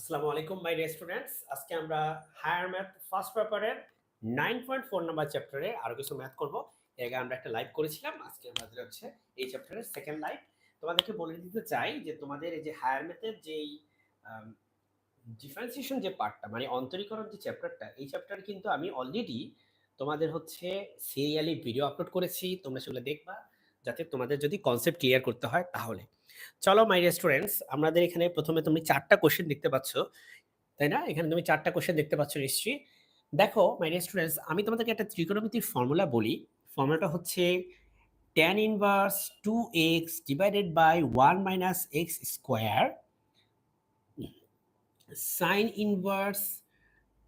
আসসালামু আলাইকুম মাই স্টুডেন্টস আজকে আমরা হায়ার ম্যাথ ফার্স্ট পেপারের নাইন পয়েন্ট ফোর নাম্বার চ্যাপ্টারে আরও কিছু ম্যাথ করব। এর আগে আমরা একটা লাইভ করেছিলাম, আজকে আমাদের হচ্ছে এই চ্যাপ্টারের সেকেন্ড লাইভ তোমাদেরকে বলে দিতে চাই যে তোমাদের এই যে হায়ার ম্যাথের যেই ডিফারেন্সিয়েশন যে পার্টটা মানে অন্তরীকরণ যে চ্যাপ্টারটা এই চ্যাপ্টার কিন্তু আমি অলরেডি তোমাদের হচ্ছে সিরিয়ালি ভিডিও আপলোড করেছি, তোমরা সেগুলো দেখবা, যাতে তোমাদের যদি কনসেপ্ট ক্লিয়ার করতে হয় তাহলে। চলো মাই স্টুডেন্টস আমাদের এখানে প্রথমে তুমি চারটা কোশ্চেন দেখতে পাচ্ছ, তাই না? এখানে তুমি চারটা কোশ্চেন দেখতে পাচ্ছ নিশ্চয়ই। দেখো মাই স্টুডেন্টস আমি তোমাদেরকে একটা ত্রিকোণমিতির ফর্মুলা বলি। ফর্মুলাটা হচ্ছে tan inverse two x divided by one minus x square sine inverse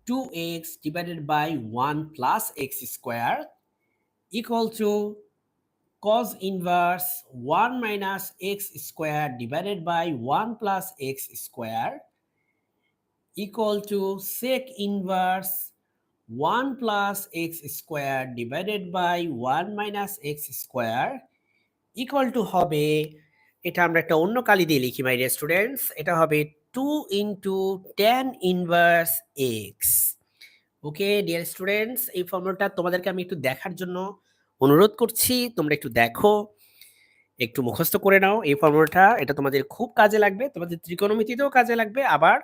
two x divided by one plus x square equal to cos inverse 1 minus x square divided by 1 plus x square equal to sec inverse 1 plus x square divided by 1 minus x square equal to হবে এটা আমরা একটা অন্য কালি দিয়ে লিখি my students এটা হবে 2 into tan inverse x okay dear students এই ফর্মুলাটা তোমাদেরকে আমি একটু দেখার জন্য অনুরোধ করছি, তোমরা একটু দেখো, একটু মুখস্থ করে নাও এই ফর্মুলাটা এটা তোমাদের খুব কাজে লাগবে, তোমাদের ত্রিকোণমিতিতেও কাজে লাগবে। আবার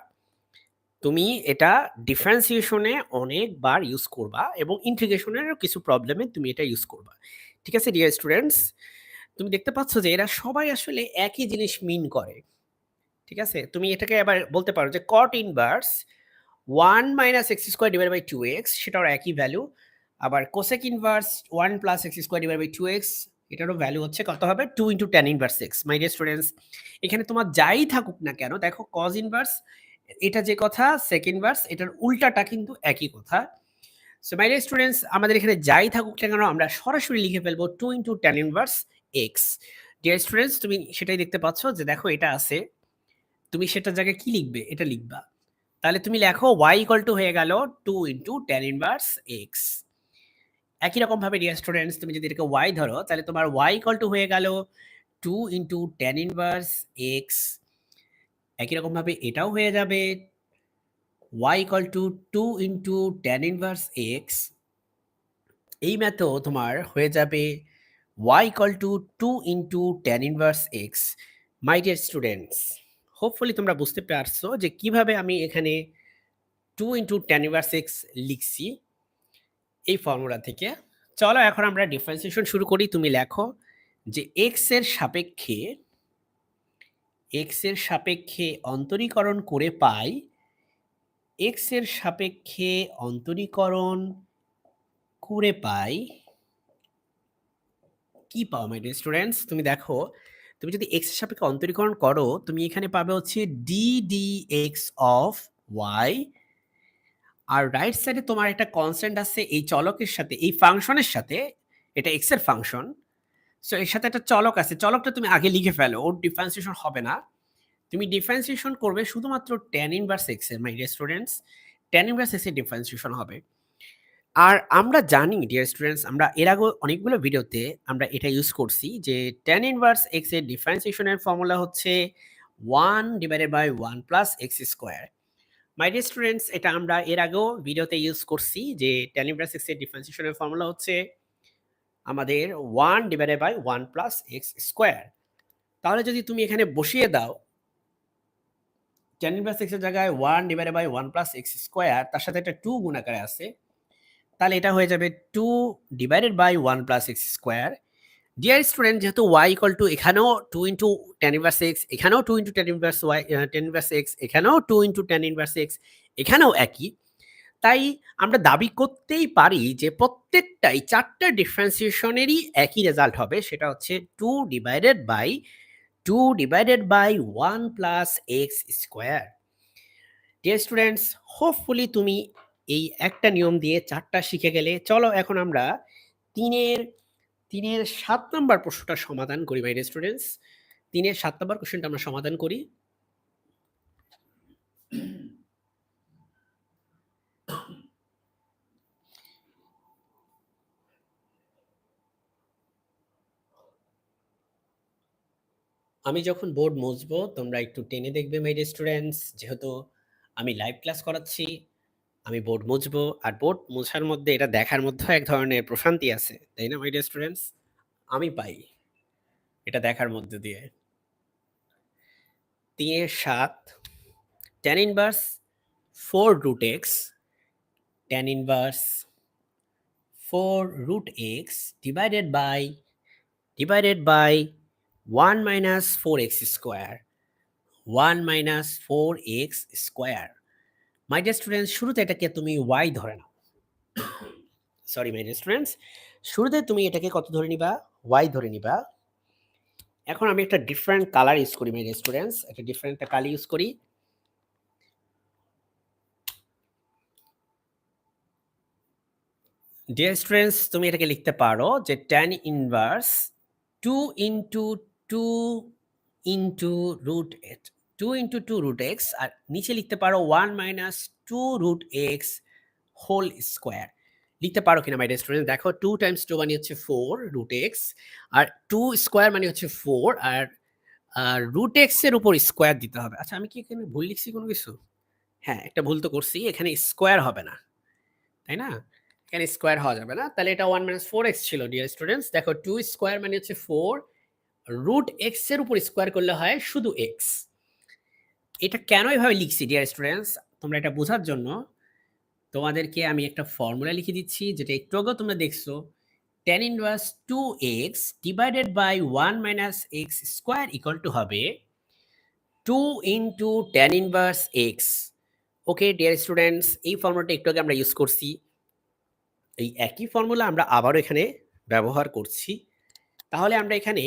তুমি এটা ডিফারেন্সিয়েশনে অনেকবার ইউজ করবা এবং ইন্টিগ্রেশনেরও কিছু প্রবলেমে তুমি এটা ইউজ করবা। ঠিক আছে ডিয়ার স্টুডেন্টস তুমি দেখতে পাচ্ছ যে এরা সবাই আসলে একই জিনিস মিন করে। ঠিক আছে? তুমি এটাকে আবার বলতে পারো যে cot inverse one minus x square divide by two x সেটাও একই ভ্যালু আবার cosec inverse one plus x square divide by two x এটারও ভ্যালু হচ্ছে কত হবে? Two into tan inverse x my dear students এখানে তোমার যাই থাকুক না কেন, দেখো কজ ইনভার্স এটা যে কথা সেকেন্ড ভার্স এটার উল্টাটা কিন্তু একই কথা। সো মাই ডিয়ার স্টুডেন্টস আমাদের এখানে যাই থাকুক না কেন, আমরা সরাসরি লিখে ফেলব two into tan inverse x dear students তুমি সেটাই দেখতে পাচ্ছ যে দেখো এটা আছে। তুমি সেটার জায়গায় কি লিখবে? এটা লিখবা। তাহলে তুমি লেখো ওয়াই ইকুয়াল টু হয়ে গেল two into tan inverse x একই রকম ভাবে ডিয়ার স্টুডেন্টস তুমি যদি এটাকে ওয়াই ধরো, তাহলে তোমার ওয়াই ইকুয়াল টু হয়ে গেল two into tan inverse x একই রকম ভাবে এটাও হয়ে যাবে y equal to two into tan inverse x এই ম্যাথও তোমার হয়ে যাবে y equal to two into tan inverse x my dear students hopefully তোমরা বুঝতে পারছ যে কীভাবে আমি এখানে two into tan inverse x লিখছি। এই ফর্মুলা থেকে। চলো এখন আমরা ডিফারেন্সিয়েশন শুরু করি। তুমি লেখো যে এক্সের সাপেক্ষে এক্সের সাপেক্ষে অন্তরীকরণ করে পাই এক্সের সাপেক্ষে অন্তরীকরণ করে পাই কি পাও মাই ডিয়ার স্টুডেন্টস তুমি দেখো, তুমি যদি এক্সের সাপেক্ষে অন্তরীকরণ করো, তুমি এখানে পাবে হচ্ছে D D x of y R right সাইডে তোমার একটা কনস্ট্যান্ট আছে এই চলকের সাথে, এই ফাংশনের সাথে, এটা এক্সের ফাংশন সো এর সাথে একটা চলক আছে। চলকটা তুমি আগে লিখে ফেলো, ওর ডিফারেন্সিয়েশন হবে না। তুমি ডিফারেন্সিয়েশন করবে শুধুমাত্র টেন ইনভার্স এক্সের my dear students tan inverse এক্সের ডিফারেন্সিয়েশন হবে। আর আমরা জানি ডিয়ার স্টুডেন্টস আমরা এর আগে অনেকগুলো ভিডিওতে আমরা এটা ইউজ করছি যে টেন ইনভার্স এক্সের ডিফারেন্সিয়েশনের ফর্মুলা হচ্ছে one divided by one plus x square my dear students এটা আমরা এর আগেও ভিডিওতে ইউজ করছি যে টেন ইনভার্স এক্সের ডিফারেন্সিয়েশনের ফর্মুলা হচ্ছে আমাদের one divided by one plus x square তাহলে যদি তুমি এখানে বসিয়ে দাও টেন ইনভার্স এক্সের জায়গায় one divided by one plus x square তার সাথে একটা টু গুণাকারে আছে, তাহলে এটা হয়ে যাবে two divided by one plus x square dear student যেহেতু ওয়াই ইকল টু এখানেও two into tan inverse x এখানেও two into tan inverse y tan inverse x এখানেও two into tan inverse x এখানেও একই। তাই আমরা দাবি করতেই পারি যে প্রত্যেকটাই চারটা ডিফারেন্সিয়েশনেরই একই রেজাল্ট হবে, সেটা হচ্ছে two divided by two divided by one plus x square dear students hopefully তুমি এই একটা নিয়ম দিয়ে চারটা শিখে গেলে। চলো এখন আমরা তিনের তিনের সাত নম্বর প্রশ্নটা সমাধান করি মাই স্টুডেন্টস তিনের সাত নম্বর কোশ্চেনটা আমরা সমাধান করি। আমি যখন বোর্ড মুছবো, তোমরা একটু টেনে দেখবে মাই স্টুডেন্টস যেহেতু আমি লাইভ ক্লাস করাচ্ছি। আমি বোর্ড মুছবো আর বোর্ড মোছার মধ্যে এটা দেখার মধ্যেও এক ধরনের প্রশান্তি আছে, তাই না মাই ডিয়ার স্টুডেন্টস আমি পাই এটা দেখার মধ্যে দিয়ে। তিনের সাত tan inverse four root x tan inverse four root x divided by divided by one minus four x square one minus four x square my dear students শুরুতে এটাকে তুমি ওয়াই ধরে নাও। সরি মাই ডিয়ার স্টুডেন্টস শুরুতে তুমি এটাকে কত ধরে নিবা? ওয়াই ধরে নিবা। এখন আমি একটা ডিফারেন্ট কালার ইউজ করি মাই ডিয়ার স্টুডেন্টস একটা ডিফারেন্ট একটা কালার ইউজ করি। ডিয়ার স্টুডেন্টস তুমি এটাকে লিখতে পারো যে tan inverse two into two into root two into two root x আর নিচে লিখতে পারো one minus two root x whole square লিখতে পারো কিনা মাই স্টুডেন্ট দেখো টু টাইমস টু মানে হচ্ছে ফোর রুট এক্স আর টু স্কোয়ার মানে হচ্ছে ফোর আর রুট এক্সের উপর স্কোয়ার দিতে হবে। আচ্ছা আমি কি এখানে ভুল লিখছি কোনো কিছু? হ্যাঁ একটা ভুল তো করছি, এখানে স্কোয়ার হবে না, তাই না? এখানে স্কোয়ার হওয়া যাবে না। তাহলে এটা ওয়ান মাইনাস ফোর এক্স ছিল ডিয়ার স্টুডেন্টস দেখো টু স্কোয়ার মানে হচ্ছে ফোর রুট এক্সের উপর স্কোয়ার করলে হয় শুধু এক্স এটা কেন এভাবে লিখছি ডিয়ার স্টুডেন্টস তোমরা এটা বোঝার জন্য তোমাদেরকে আমি একটা ফর্মুলা লিখে দিচ্ছি, যেটা একটু আগেও তোমরা দেখছ। Tan inverse two x divided by one minus x square equal to হবে two into tan inverse x okay dear students এই ফর্মুলাটা একটু আগে আমরা ইউজ করছি। এই একই ফর্মুলা আমরা আবারও এখানে ব্যবহার করছি। তাহলে আমরা এখানে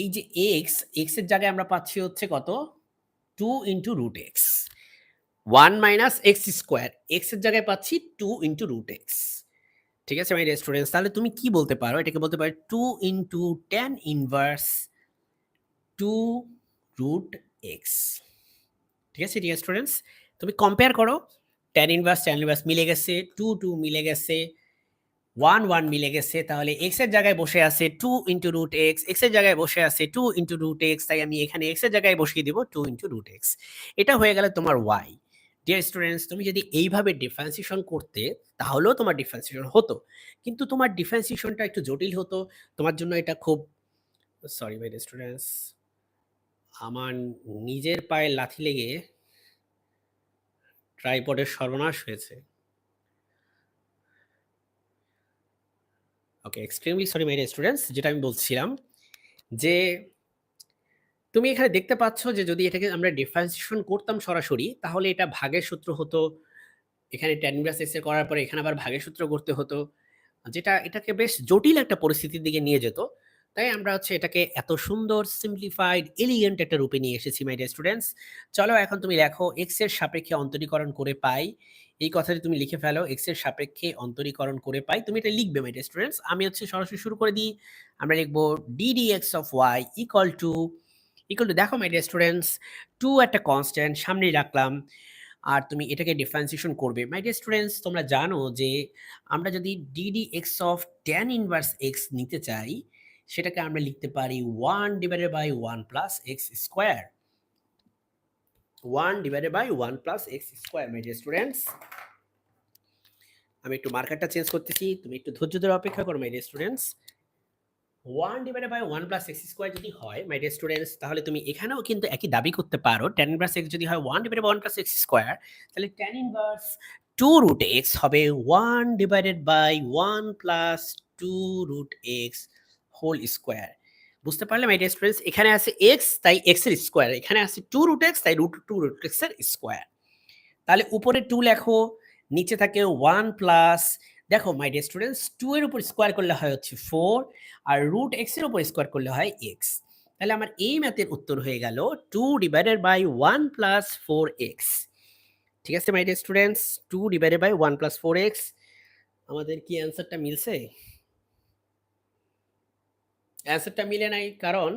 এই যে এক্স এক্সের জায়গায় আমরা পাচ্ছি হচ্ছে কত? Two into root x one minus x square এক্সের জায়গায় পাচ্ছি টু ইন্টু রুট এক্স ঠিক আছে মাই স্টুডেন্টস তাহলে তুমি কি বলতে পারো? এটাকে বলতে পারো two into tan inverse two root x ঠিক আছে ডিয়ার স্টুডেন্টস তুমি কম্পেয়ার করো। টেন ইনভার্স টেন ইনভার্স মিলে গেছে টু টু মিলে গেছে ওয়ান ওয়ান মিলে গেছে, তাহলে এক্সের জায়গায় বসে আছে টু ইন্টু রুট এক্স এক্সের জায়গায় বসে আছে টু ইন্টু রুট এক্স তাই আমি এখানে এক্সের জায়গায় বসিয়ে দিব টু ইন্টু রুট এক্স এটা হয়ে গেলে তোমার ওয়াই ডিয়ার স্টুডেন্টস তুমি যদি এইভাবে ডিফারেন্সিয়েশন করতে, তাহলেও তোমার ডিফারেন্সিয়েশন হতো। কিন্তু তোমার ডিফারেন্সিয়েশনটা একটু জটিল হতো। তোমার জন্য এটা খুব সরি মাই স্টুডেন্টস আমার নিজের পায়ে লাথি লেগে ট্রাইপডের সর্বনাশ হয়েছে। Okay extremely sorry my students যেটা আমি বলছিলাম যে তুমি এখানে দেখতে পাচ্ছ যে যদি এটাকে আমরা ডিফারেন্সিয়েশন করতাম সরাসরি, তাহলে এটা ভাগের সূত্র হতো, এখানে টেন ইনভার্স এক্স করার পরে এখানে আবার ভাগের সূত্র করতে হতো, যেটা এটাকে বেশ জটিল একটা পরিস্থিতির দিকে নিয়ে যেত। তাই আমরা হচ্ছে এটাকে এত সুন্দর সিম্পলিফাইড এলিগেন্ট একটা রূপে নিয়ে এসেছি মাই ডিয়ার স্টুডেন্টস চলো এখন তুমি লেখো এক্সের সাপেক্ষে অন্তরীকরণ করে পাই এই কথাটি তুমি লিখে ফেলো এক্সের সাপেক্ষে অন্তরীকরণ করে পাই। তুমি এটা লিখবে মাই স্টুডেন্টস আমি হচ্ছে সরাসরি শুরু করে দিই। আমরা লিখব d d x of y equal to equal to দেখো মাই স্টুডেন্টস টু একটা কনস্ট্যান্ট সামনেই রাখলাম। আর তুমি এটাকে ডিফারেন্সিয়েশন করবে। মাই ডিয়ার স্টুডেন্টস তোমরা জানো যে আমরা যদি d d x of tan inverse x নিতে চাই, সেটাকে আমরা লিখতে পারি one divided by one plus x square one divided by one plus x square my students আমি একটু মার্কারটা চেঞ্জ করতেছি। তুমি একটু ধৈর্য ধরে অপেক্ষা করো my students one divided by one plus x square যদি হয় মাই ডিয়ার স্টুডেন্টস তাহলে তুমি এখানেও কিন্তু একই দাবি করতে পারো। টেন ইনভার্স এক্স যদি হয় one divided one plus x square তাহলে tan inverse two root x হবে one divided by one plus two root x whole square বুঝতে পারলে মাই ডিয়ার স্টুডেন্টস এখানে আছে এক্স তাই এক্সের স্কোয়ার এখানে আছে টু রুট এক্স তাই রুট টু রুট এক্সের স্কোয়ার তাহলে উপরে টু লেখো, নিচে থাকে ওয়ান প্লাস দেখো মাই ডিয়ার স্টুডেন্টস টু এর উপর স্কোয়ার করলে হয় হচ্ছে ফোর আর রুট এক্সের উপর স্কোয়ার করলে হয় এক্স তাহলে আমার এই ম্যাথের উত্তর হয়ে গেল two divided by one plus four x ঠিক আছে my dear students two divided by one plus four x আমাদের কি অ্যান্সারটা মিলছে? অ্যান্সারটা মিলে নাই, কারণ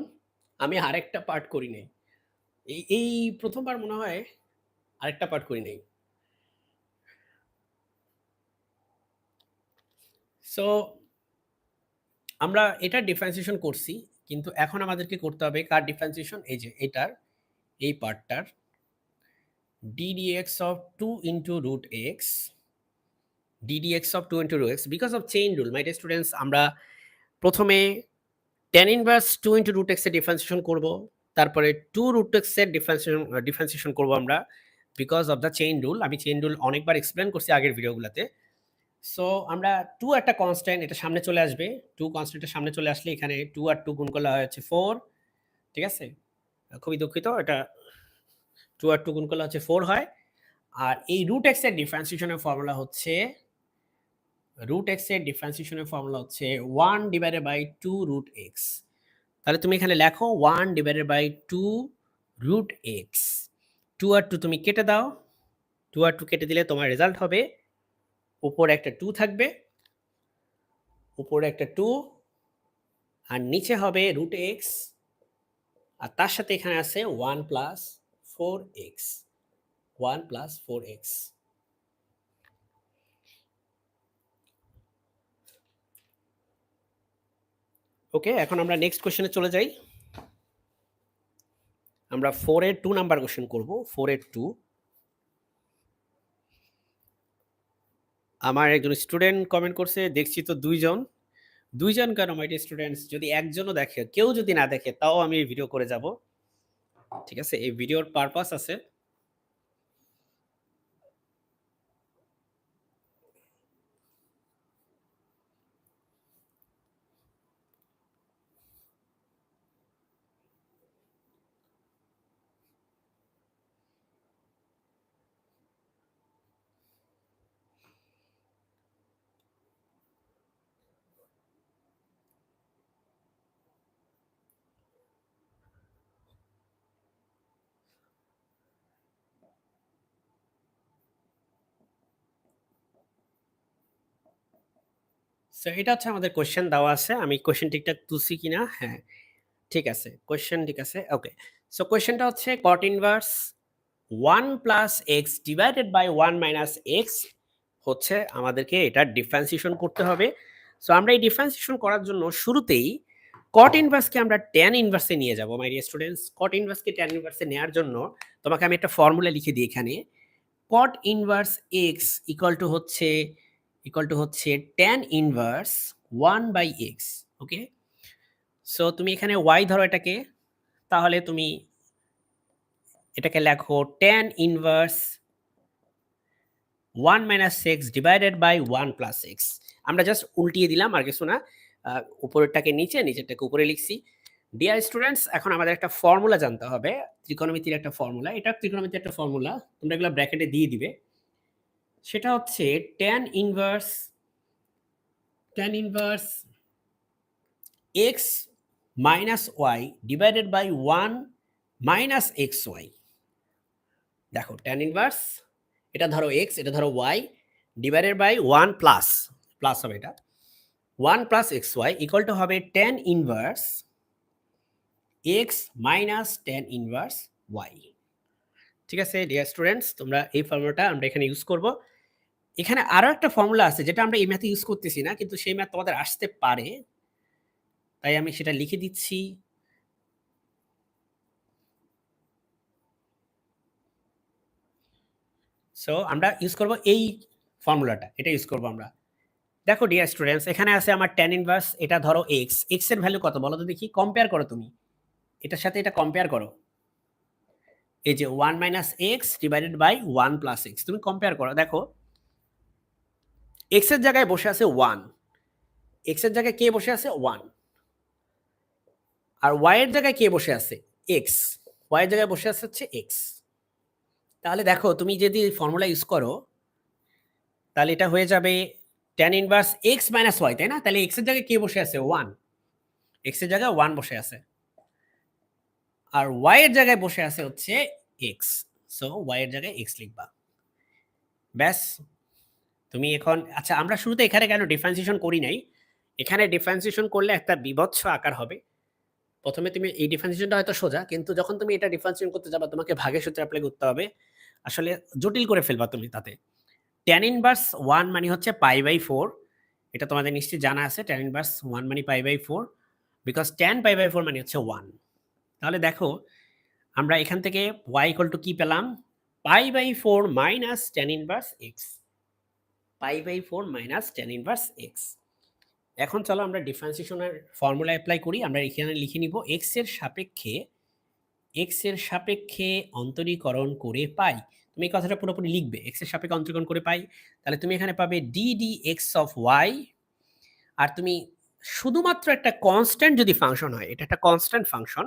আমি আরেকটা পার্ট করি নাই। এই এই প্রথমবার মনে হয় আরেকটা পার্ট করি নাই। সো আমরা এটা ডিফারেন্সিয়েশন করছি, কিন্তু এখন আমাদেরকে করতে হবে কার ডিফারেন্সিয়েশন এই যে এটার, এই পার্টটার। ddx of 2 into root x ddx of 2 into root x, because of chain rule, my dear students, আমরা প্রথমে inverse 2 into root x এর ডিফারেন্সিয়েশন করব, তারপরে 2 root x এর ডিফারেন্সিয়েশন ডিফারেন্সিয়েশন করব আমরা because of the chain rule আমি chain rule অনেকবার এক্সপ্লেন করছি আগের ভিডিওগুলোতে সো আমরা টু একটা কনস্ট্যান্ট এটা সামনে চলে আসবে। টু কনস্ট্যান্টের সামনে চলে আসলে এখানে টু আর টু গুণ করলে হচ্ছে ফোর ঠিক আছে? খুবই দুঃখিত, এটা টু আর টু গুণ করলে হচ্ছে ফোর হয়। আর এই রুট এক্সের ডিফারেন্সিয়েশনের ফর্মুলা হচ্ছে রুট এক্সের ডিফারেন্সিয়েশনের ফর্মুলা হচ্ছে one divided by two root x তাহলে তুমি এখানে লেখো one divided by two root x two R two তুমি কেটে দাও। টু আর টু কেটে দিলে তোমার রেজাল্ট হবে উপরে একটা টু থাকবে। উপরে একটা টু আর নিচে হবে রুট এক্স আর তার সাথে এখানে আছে one plus four x one plus four x okay এখন আমরা নেক্সট কোশ্চেনে চলে যাই। আমরা ফোর এর টু নাম্বার কোশ্চেন করব ফোর এর টু আমার একজন স্টুডেন্ট কমেন্ট করছে, দেখছি তো দুইজন। দুইজন কেন মাইটি স্টুডেন্টস যদি একজনও দেখে, কেউ যদি না দেখে, তাও আমি ভিডিও করে যাব। ঠিক আছে, এই ভিডিওর পারপাস আছে। সো এটা হচ্ছে আমাদের কোশ্চেন দেওয়া আছে। আমি কোশ্চেন ঠিকঠাক তুলছি কিনা? হ্যাঁ। ঠিক আছে। কোশ্চেন ঠিক আছে। ওকে সো কোশ্চেনটা হচ্ছে cot inverse one plus x divided by one minus x হচ্ছে আমাদেরকে এটা ডিফারেন্সিয়েশন করতে হবে। সো আমরা এই ডিফারেন্সিয়েশন করার জন্য শুরুতেই কট ইনভার্সকে আমরা ট্যান ইনভার্সে নিয়ে যাব মাই ডিয়ার স্টুডেন্টস কট ইনভার্সকে ট্যান ইনভার্সে নেওয়ার জন্য তোমাকে আমি একটা ফর্মুলা লিখে দিই এখানে। Cot inverse x equal to হচ্ছে ইকুয়াল টু হচ্ছে tan inverse one by x okay so তুমি এখানে ওয়াই ধরো এটাকে, তাহলে তুমি এটাকে লেখো tan inverse one minus x divided by one plus x আমরা জাস্ট উল্টিয়ে দিলাম, আর কিছু না। উপরেরটাকে নিচে, নিচেরটাকে উপরে লিখছি। ডিয়ার স্টুডেন্টস এখন আমাদের একটা ফর্মুলা জানতে হবে। ত্রিকোণমিতির একটা ফর্মুলা এটা ত্রিকোণমিতির একটা ফর্মুলা তোমরা এগুলো ব্র্যাকেটে দিয়ে দিবে। সেটা হচ্ছে tan inverse tan inverse x minus y divided by one minus x y দেখো ট্যান ইনভার্স এটা ধরো এক্স এটা ধরো y divided by one plus plus হবে এটা। One plus x y equal to হবে tan inverse x minus tan inverse y ঠিক আছে ডিয়ার স্টুডেন্টস তোমরা এই ফর্মুলাটা আমরা এখানে ইউজ করব। এখানে আরও একটা ফর্মুলা আছে যেটা আমরা এই ম্যাথে ইউজ করতেছি না, কিন্তু সেই ম্যাথ তোমাদের আসতে পারে। তাই আমি সেটা লিখে দিচ্ছি। সো আমরা ইউজ করব এই ফর্মুলাটা এটা ইউজ করব আমরা। দেখো ডিয়ার স্টুডেন্টস এখানে আছে আমার টেন ইনভার্স এটা ধরো এক্স এক্সের ভ্যালু কত বলো তো দেখি কম্পেয়ার করো তুমি। এটার সাথে এটা কম্পেয়ার করো। এই যে one minus x divided by one plus x তুমি কম্পেয়ার করো, দেখো এক্সের জায়গায় বসে আছে ওয়ান এক্সের জায়গায় কে বসে আছে ওয়ান আর ওয়াইয়ের জায়গায় কে বসে আছে এক্স ওয়াইয়ের জায়গায় বসে আছে হচ্ছে এক্স তাহলে দেখো, তুমি যদি ফর্মুলা ইউজ করো, তাহলে এটা হয়ে যাবে tan inverse x minus y তাই না? তাহলে এক্সের জায়গায় কে বসে আছে ওয়ান এক্সের জায়গায় ওয়ান বসে আছে। আর ওয়াই এর জায়গায় বসে আছে হচ্ছে এক্স সো ওয়াই এর জায়গায় এক্স লিখবা। ব্যাস। তুমি এখন আচ্ছা আমরা শুরুতে এখানে কেন ডিফারেন্সিয়েশন করি নাই? এখানে ডিফারেন্সিয়েশন করলে একটা বিভৎস আকার হবে। প্রথমে তুমি এই ডিফারেন্সিয়েশনটা হয়তো সোজা, কিন্তু যখন তুমি এটা ডিফারেন্সিয়েশন করতে যাবা, তোমাকে ভাগের সূত্রে অ্যাপ্লাই করতে হবে। আসলে জটিল করে ফেলবা তুমি তাতে। ট্যান ইনভার্স ওয়ান মানে হচ্ছে পাই বাই ফোর এটা তোমাদের নিশ্চয়ই জানা আছে ট্যান ইনভার্স ওয়ান মানে pi by four because tan pi by four মানে হচ্ছে ওয়ান তাহলে দেখো, আমরা এখান থেকে ওয়াই ইকুয়াল টু কি পেলাম? Pi by four minus tan inverse x pi by four minus tan inverse x এখন চলো আমরা ডিফারেন্সিয়েশনের ফর্মুলা অ্যাপ্লাই করি, আমরা এখানে লিখে নিব এক্সের সাপেক্ষে এক্সের সাপেক্ষে অন্তরীকরণ করে পাই। তুমি এই কথাটা পুরোপুরি লিখবে এক্সের সাপেক্ষে অন্তরীকরণ করে পাই। তাহলে তুমি এখানে পাবে d d x of y আর তুমি শুধুমাত্র একটা কনস্ট্যান্ট যদি ফাংশন হয়, এটা একটা কনস্ট্যান্ট ফাংশন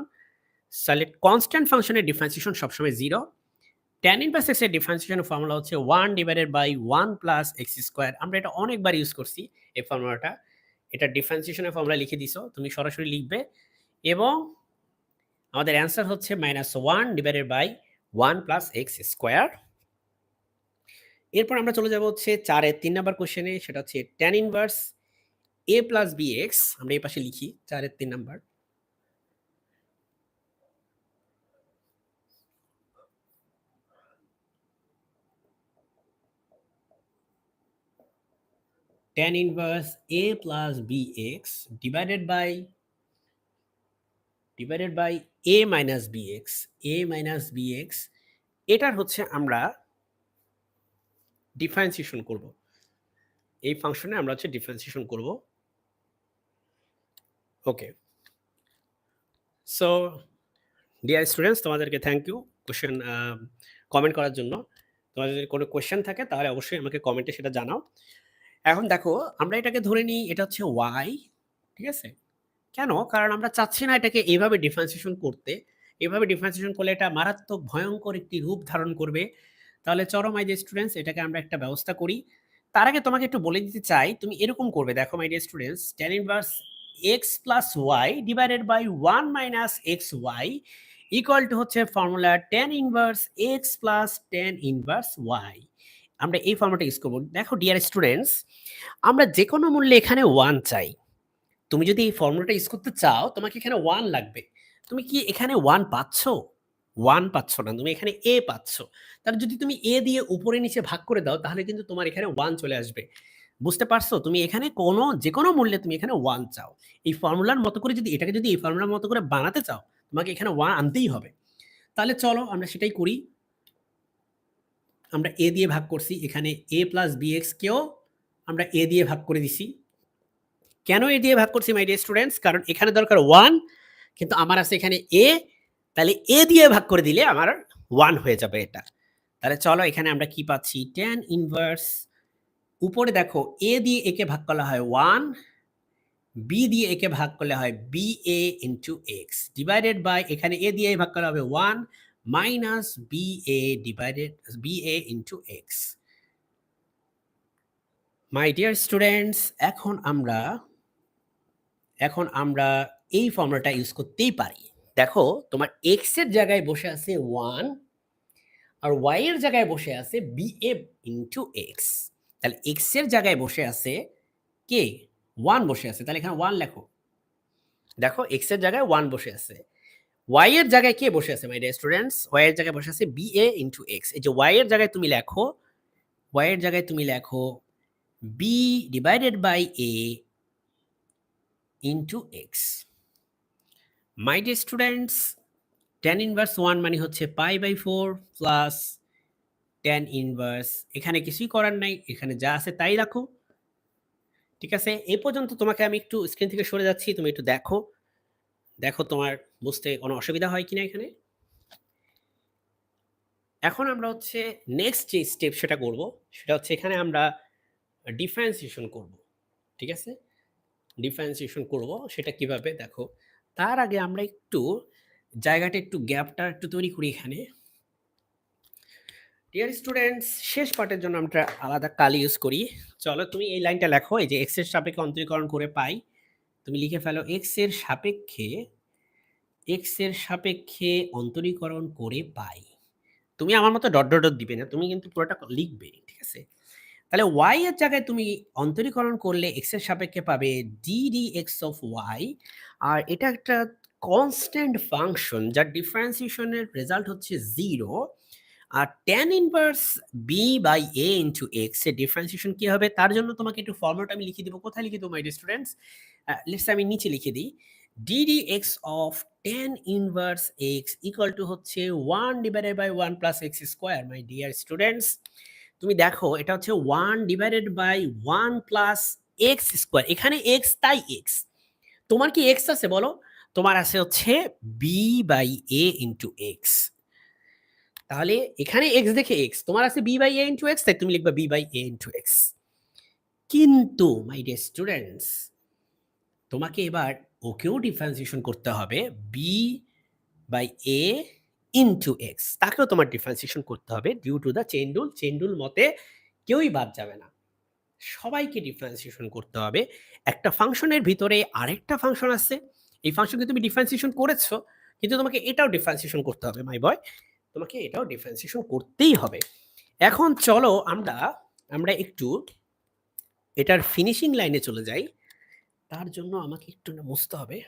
তাহলে কনস্ট্যান্ট ফাংশনের ডিফারেন্সিয়েশন সবসময় জিরো ট্যান ইনভার্স এক্সের ডিফারেন্সিয়েশন ফর্মুলা হচ্ছে one divided by one plus x square আমরা এটা অনেকবার ইউজ করছি এই ফর্মুলাটা এটা ডিফারেন্সিয়েশনের ফর্মুলা লিখে দিছো, তুমি সরাসরি লিখবে। এবং আমাদের অ্যান্সার হচ্ছে minus one divided by one plus x square এরপর আমরা চলে যাব হচ্ছে চারের তিন নাম্বার কোশ্চেনে সেটা হচ্ছে tan inverse a plus b x আমরা এই পাশে লিখি, চারের তিন number. Tan inverse a plus bx divided by divided by a minus bx a minus bx এটার হচ্ছে আমরা ডিফারেন্সিয়েশন করব। এই ফাংশনে আমরা হচ্ছে ডিফারেন্সিয়েশন করব। ওকে সো ডিয়ার স্টুডেন্টস তোমাদেরকে থ্যাংক ইউ কোশ্চেন কমেন্ট করার জন্য। তোমাদের যদি কোনো কোশ্চেন থাকে, তাহলে অবশ্যই আমাকে কমেন্টে সেটা জানাও। এখন দেখো, আমরা এটাকে ধরে নিই, এটা হচ্ছে ওয়াই ঠিক আছে? কেন? কারণ আমরা চাচ্ছি না এটাকে এইভাবে ডিফারেন্সিয়েশন করতে। এভাবে ডিফারেন্সিয়েশন করলে এটা মারাত্মক, ভয়ঙ্কর একটি রূপ ধারণ করবে। তাহলে মাই ডিয়ার স্টুডেন্টস এটাকে আমরা একটা ব্যবস্থা করি। তার আগে তোমাকে একটু বলে দিতে চাই, তুমি এরকম করবে। দেখো my dear students tan inverse x plus y divided by one minus x y equal to হচ্ছে formula tan inverse x plus tan inverse y আমরা এই ফর্মুলাটা ইউজ করব। দেখো ডিয়ার স্টুডেন্টস আমরা যে কোনো মূল্যে এখানে ওয়ান চাই। তুমি যদি এই ফর্মুলাটা ইউজ করতে চাও, তোমাকে এখানে ওয়ান লাগবে। তুমি কি এখানে ওয়ান পাচ্ছ? ওয়ান পাচ্ছ না। তুমি এখানে এ পাচ্ছ। তাহলে যদি তুমি এ দিয়ে উপরে নিচে ভাগ করে দাও, তাহলে কিন্তু তোমার এখানে ওয়ান চলে আসবে। বুঝতে পারছ? তুমি এখানে কোনো যে কোনো মূল্যে তুমি এখানে ওয়ান চাও। এই ফর্মুলার মতো করে যদি, এটাকে যদি এই ফর্মুলার মতো করে বানাতে চাও, তোমাকে এখানে ওয়ান আনতেই হবে। তাহলে চলো, আমরা সেটাই করি। আমরা এ দিয়ে ভাগ করছি, এখানে এ প্লাস বি কেও আমরা এ দিয়ে ভাগ করে দিছি। কেন এ দিয়ে ভাগ করছি মাই ডিয়ার স্টুডেন্টস কারণ এখানে দরকার ওয়ান কিন্তু আমার আছে এখানে এ তাহলে এ দিয়ে ভাগ করে দিলে আমার ওয়ান হয়ে যাবে এটা। তাহলে চলো এখানে আমরা কি পাচ্ছি? টেন ইনভার্স উপরে দেখো এ দিয়ে একে ভাগ করা হয় ওয়ান বি দিয়ে একে ভাগ করলে হয় b a into x divided by এখানে এ দিয়ে ভাগ করা হবে one a divided b a into x my dear students এখন আমরা এখন আমরা এই ফর্মুলাটা ইউজ করতেই পারি। দেখো, তোমার এক্সের জায়গায় বসে আছে ওয়ান আর ওয়াই এর জায়গায় বসে আছে বি এ ইন্টু এক্স তাহলে এক্সের জায়গায় বসে আছে কে? ওয়ান বসে আছে। তাহলে এখানে ওয়ান লেখো। দেখো এক্সের জায়গায় ওয়ান বসে আছে। ওয়াই এর জায়গায় কে বসে আছে মাই ডিয়ার স্টুডেন্টস ওয়াই এর জায়গায় বসে আছে বি এ ইন্টু এক্স এই যে ওয়াই এর জায়গায় তুমি লেখো ওয়াই এর জায়গায় তুমি লেখো b divided by a into x my dear students tan inverse one মানে হচ্ছে pi by four plus tan inverse এখানে কিছুই করার নাই, এখানে যা আছে তাই রাখো। ঠিক আছে? এ পর্যন্ত তোমাকে আমি একটু স্ক্রিন থেকে সরে যাচ্ছি, তুমি একটু দেখো। দেখো তোমার বুঝতে কোনো অসুবিধা হয় কিনা এখানে? এখন আমরা হচ্ছে নেক্সট যে স্টেপ সেটা করব, সেটা হচ্ছে এখানে আমরা ডিফারেন্সিয়েশন করব, ঠিক আছে? ডিফারেন্সিয়েশন করব, সেটা কীভাবে? দেখো, তার আগে আমরা একটু জায়গাটা একটু গ্যাপটা একটু তৈরি করি এখানে। ডিয়ার স্টুডেন্টস শেষ পার্টের জন্য আমরা আলাদা কালি ইউজ করি। চলো তুমি এই লাইনটা লেখো, এই যে এক্সের সাপেক্ষে অন্তরীকরণ করে পাই। তুমি লিখে ফেলো এক্সের সাপেক্ষে এক্সের সাপেক্ষে অন্তরীকরণ করে পাই। তুমি আমার মতো ডট ডট দিবে না, তুমি কিন্তু পুরোটা লিখবে, ঠিক আছে? তাহলে ওয়াই এর জায়গায় তুমি অন্তরীকরণ করলে এক্সের সাপেক্ষে পাবে d d x of y আর এটা একটা কনস্ট্যান্ট ফাংশন যার ডিফারেন্সিয়েশনের রেজাল্ট হচ্ছে zero R tan inverse b by a into এক্সের ডিফারেন্সিয়েশন কি হবে? তার জন্য তোমাকে একটু ফর্মুলাটা আমি লিখে দিব। কোথায় লিখে দেবো মাই স্টুডেন্টস লেটস আমি নিচে লিখে দিই। D d x of tan inverse x equal to হচ্ছে one divided by one plus x square my dear students তুমি দেখো, এটা হচ্ছে one divided by one plus x square এখানে এক্স তাই এক্স তোমার কি এক্স আছে বলো? তোমার আছে হচ্ছে b by a into x তাহলে এখানে এক্স দেখে এক্স তোমার আছে b by a into x তাই তুমি লিখবা b by a into x কিন্তু মাই ডিয়ার স্টুডেন্টস তোমাকে এবার ওকেও ডিফারেন্সিয়েশন করতে হবে b by a into x তাকেও তোমার ডিফারেন্সিয়েশন করতে হবে due to the chain rule rule মতে কেউই বাদ যাবে না। সবাইকে ডিফারেন্সিয়েশন করতে হবে। একটা ফাংশনের ভিতরে আরেকটা ফাংশন আছে। এই ফাংশনকে তুমি ডিফারেন্সিয়েশন করেছ, কিন্তু তোমাকে এটাও ডিফারেন্সিয়েশন করতে হবে মাই বয় তোমাকে এটাও ডিফারেন্সিয়েশন করতেই হবে। এখন চলো আমরা আমরা একটু এটার ফিনিশিং লাইনে চলে যাই। তার জন্য আমাকে একটু না মুছতে হবে।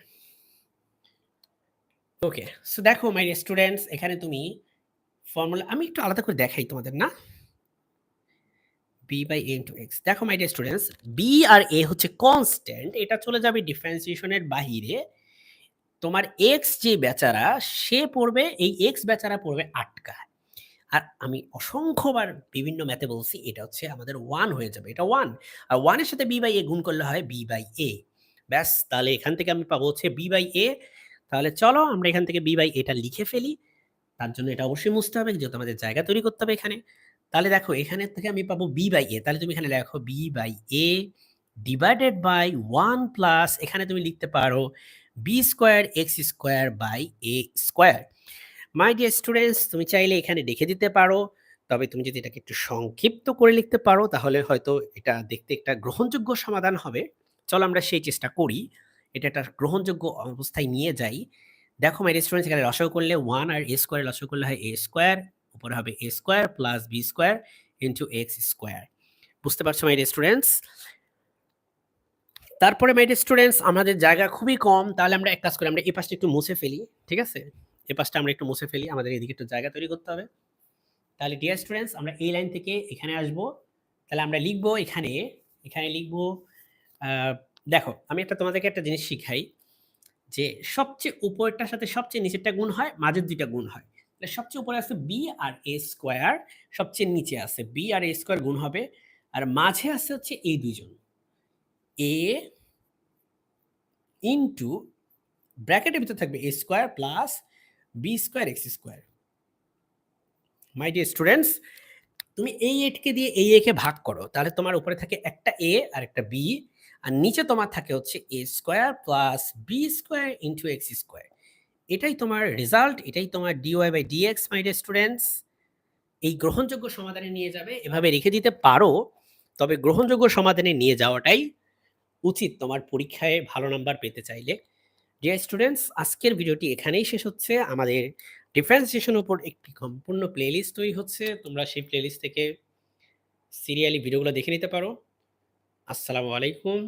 ওকে সো দেখো মাই স্টুডেন্টস এখানে তুমি ফর্মুলা আমি একটু আলাদা করে দেখাই তোমাদের, না? B by a into x দেখো মাই স্টুডেন্টস বি আর এ হচ্ছে কনস্ট্যান্ট এটা চলে যাবে ডিফারেন্সিয়েশনের বাহিরে। তোমার এক্স যে বেচারা, সে পড়বে, এই এক্স বেচারা পড়বে আটকা আর আমি অসংখ্যবার বিভিন্ন ম্যাথে বলছি, এটা হচ্ছে আমাদের ওয়ান হয়ে যাবে, এটা ওয়ান আর ওয়ানের সাথে বি বাই এ গুণ করলে হয় বি বাই এ ব্যাস, তাহলে এখান থেকে আমি পাবো হচ্ছে বি বাই এ তাহলে চলো, আমরা এখান থেকে বি বাই এটা লিখে ফেলি। তার জন্য এটা অবশ্যই মুছতে হবে, যেহেতু আমাদের জায়গা তৈরি করতে হবে এখানে। তাহলে দেখো, এখানে থেকে আমি পাবো বি বাই এ তাহলে তুমি এখানে লেখো b by a divided by one plus এখানে তুমি লিখতে পারো b square x square by a square my dear students তুমি চাইলে এখানে লিখে দিতে পারো, তবে তুমি যদি এটাকে একটু সংক্ষিপ্ত করে লিখতে পারো, তাহলে হয়তো এটা দেখতে একটা গ্রহণযোগ্য সমাধান হবে। চলো আমরা সেই চেষ্টা করি। এটা একটা গ্রহণযোগ্য অবস্থায় নিয়ে যাই। দেখো মাই স্টুডেন্টস এখানে লসাগু করলে ওয়ান আর এ স্কোয়ার লসাগু করলে হয় এ স্কোয়ার উপরে হবে a square plus b square into x square বুঝতে পারছ মাই স্টুডেন্টস তারপরে মাই স্টুডেন্টস আমাদের জায়গা খুবই কম, তাহলে আমরা এক কাজ করি, আমরা এই পাশটা একটু মুছে ফেলি, ঠিক আছে? এই পাশটা আমরা একটু মুছে ফেলি, আমাদের এদিকে একটু জায়গা তৈরি করতে হবে। তাহলে ডিয়ার স্টুডেন্টস আমরা এই লাইন থেকে এখানে আসব, তাহলে আমরা লিখব এখানে এখানে লিখব দেখো, আমি একটা তোমাদেরকে একটা জিনিস শিখাই, যে সবচেয়ে উপরটার সাথে সবচেয়ে নিচেরটা গুণ হয়, মাঝের দুইটা গুণ হয়। তাহলে সবচেয়ে উপরে আছে বি আর এ স্কোয়ার সবচেয়ে নিচে আছে বি আর এ স্কোয়ার গুণ হবে, আর মাঝে আছে হচ্ছে এই দুইজন। এ ইন্টু ব্র্যাকেটের ভিতরে থাকবে a square plus b square x square my dear students তুমি এই এটকে দিয়ে এই একে ভাগ করো, তাহলে তোমার উপরে থাকে একটা এ আর একটা বি আর নিচে তোমার থাকে হচ্ছে a square plus b square into x square এটাই তোমার রেজাল্ট এটাই তোমার dy by dx my dear students এই গ্রহণযোগ্য সমাধানে নিয়ে যাবে, এভাবে রেখে দিতে পারো, তবে গ্রহণযোগ্য সমাধানে নিয়ে যাওয়াটাই উচিত তোমার পরীক্ষায় ভালো নাম্বার পেতে চাইলে। ডিয়ার স্টুডেন্টস আজকের ভিডিওটি এখানেই শেষ হচ্ছে। আমাদের ডিফারেন্সিয়েশন উপর একটি সম্পূর্ণ প্লেলিস্ট তৈরি হচ্ছে। তোমরা সেই প্লেলিস্ট থেকে সিরিয়ালি ভিডিওগুলো দেখে নিতে পারো। আসসালামু আলাইকুম।